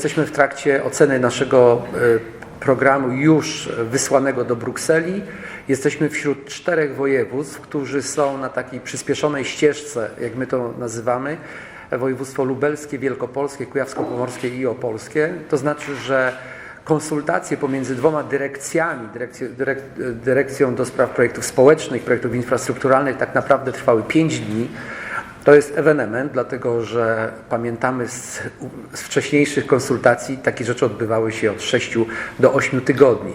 Jesteśmy w trakcie oceny naszego e, programu już wysłanego do Brukseli. Jesteśmy wśród czterech województw, którzy są na takiej przyspieszonej ścieżce, jak my to nazywamy. Województwo lubelskie, wielkopolskie, kujawsko-pomorskie i opolskie. To znaczy, że konsultacje pomiędzy dwoma dyrekcjami, dyrekcją, dyrek, dyrekcją do spraw projektów społecznych, projektów infrastrukturalnych, tak naprawdę trwały pięć dni. To jest ewenement, dlatego że pamiętamy z, z, wcześniejszych konsultacji, takie rzeczy odbywały się od 6 do 8 tygodni.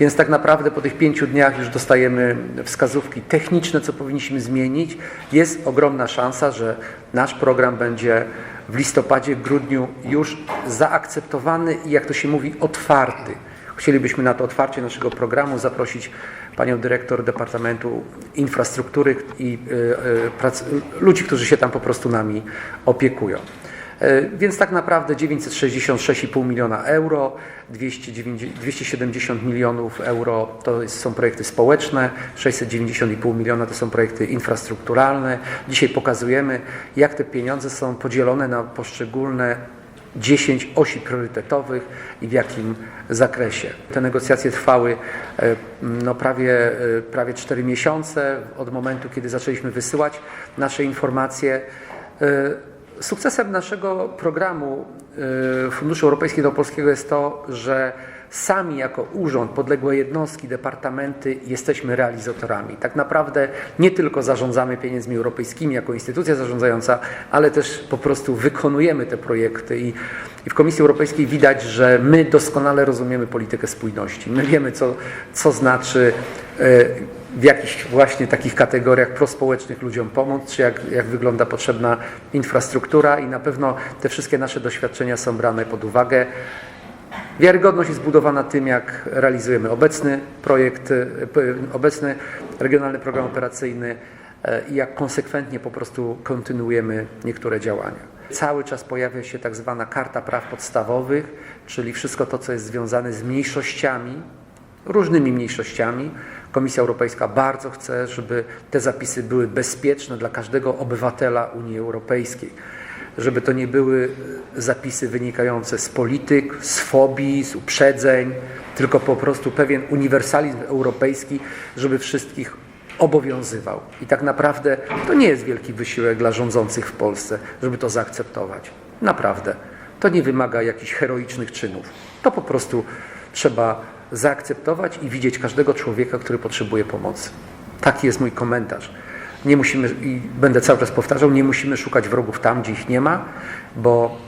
Więc tak naprawdę po tych pięciu dniach już dostajemy wskazówki techniczne, co powinniśmy zmienić. Jest ogromna szansa, że nasz program będzie w listopadzie, grudniu już zaakceptowany i jak to się mówi, otwarty. Chcielibyśmy na to otwarcie naszego programu zaprosić panią dyrektor Departamentu Infrastruktury i y, prac, ludzi, którzy się tam po prostu nami opiekują. Y, Więc tak naprawdę 966,5 miliona euro, 290, 270 milionów euro to są projekty społeczne, 690,5 miliona to są projekty infrastrukturalne. Dzisiaj pokazujemy, jak te pieniądze są podzielone na poszczególne 10 osi priorytetowych i w jakim zakresie. Te negocjacje trwały e, no, prawie, e, prawie 4 miesiące od momentu, kiedy zaczęliśmy wysyłać nasze informacje. Sukcesem naszego programu Funduszu Europejskiego Polskiego jest to, że sami jako urząd, podległe jednostki, departamenty jesteśmy realizatorami. Tak naprawdę nie tylko zarządzamy pieniędzmi europejskimi jako instytucja zarządzająca, ale też po prostu wykonujemy te projekty i, i w Komisji Europejskiej widać, że my doskonale rozumiemy politykę spójności. My wiemy, co, co znaczy w jakichś właśnie takich kategoriach prospołecznych ludziom pomóc, czy jak, jak wygląda potrzebna infrastruktura i na pewno te wszystkie nasze doświadczenia są brane pod uwagę. Wiarygodność jest budowana tym, jak realizujemy obecny projekt, obecny regionalny program operacyjny i jak konsekwentnie po prostu kontynuujemy niektóre działania. Cały czas pojawia się tak zwana karta praw podstawowych, czyli wszystko to, co jest związane z mniejszościami, różnymi mniejszościami. Komisja Europejska bardzo chce, żeby te zapisy były bezpieczne dla każdego obywatela Unii Europejskiej żeby to nie były zapisy wynikające z polityk, z fobii, z uprzedzeń, tylko po prostu pewien uniwersalizm europejski, żeby wszystkich obowiązywał. I tak naprawdę to nie jest wielki wysiłek dla rządzących w Polsce, żeby to zaakceptować. Naprawdę. To nie wymaga jakichś heroicznych czynów. To po prostu trzeba zaakceptować i widzieć każdego człowieka, który potrzebuje pomocy. Taki jest mój komentarz. Nie musimy, i będę cały czas powtarzał, nie musimy szukać wrogów tam, gdzie ich nie ma, bo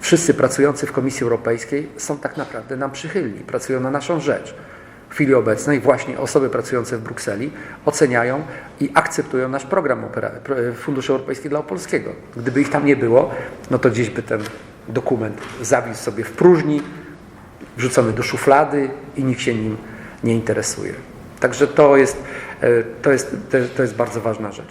wszyscy pracujący w Komisji Europejskiej są tak naprawdę nam przychylni, pracują na naszą rzecz. W chwili obecnej właśnie osoby pracujące w Brukseli oceniają i akceptują nasz program Funduszy Europejski dla Opolskiego. Gdyby ich tam nie było, no to gdzieś by ten dokument zawisł sobie w próżni, wrzucony do szuflady i nikt się nim nie interesuje. Także to jest, to jest, to jest bardzo ważna rzecz.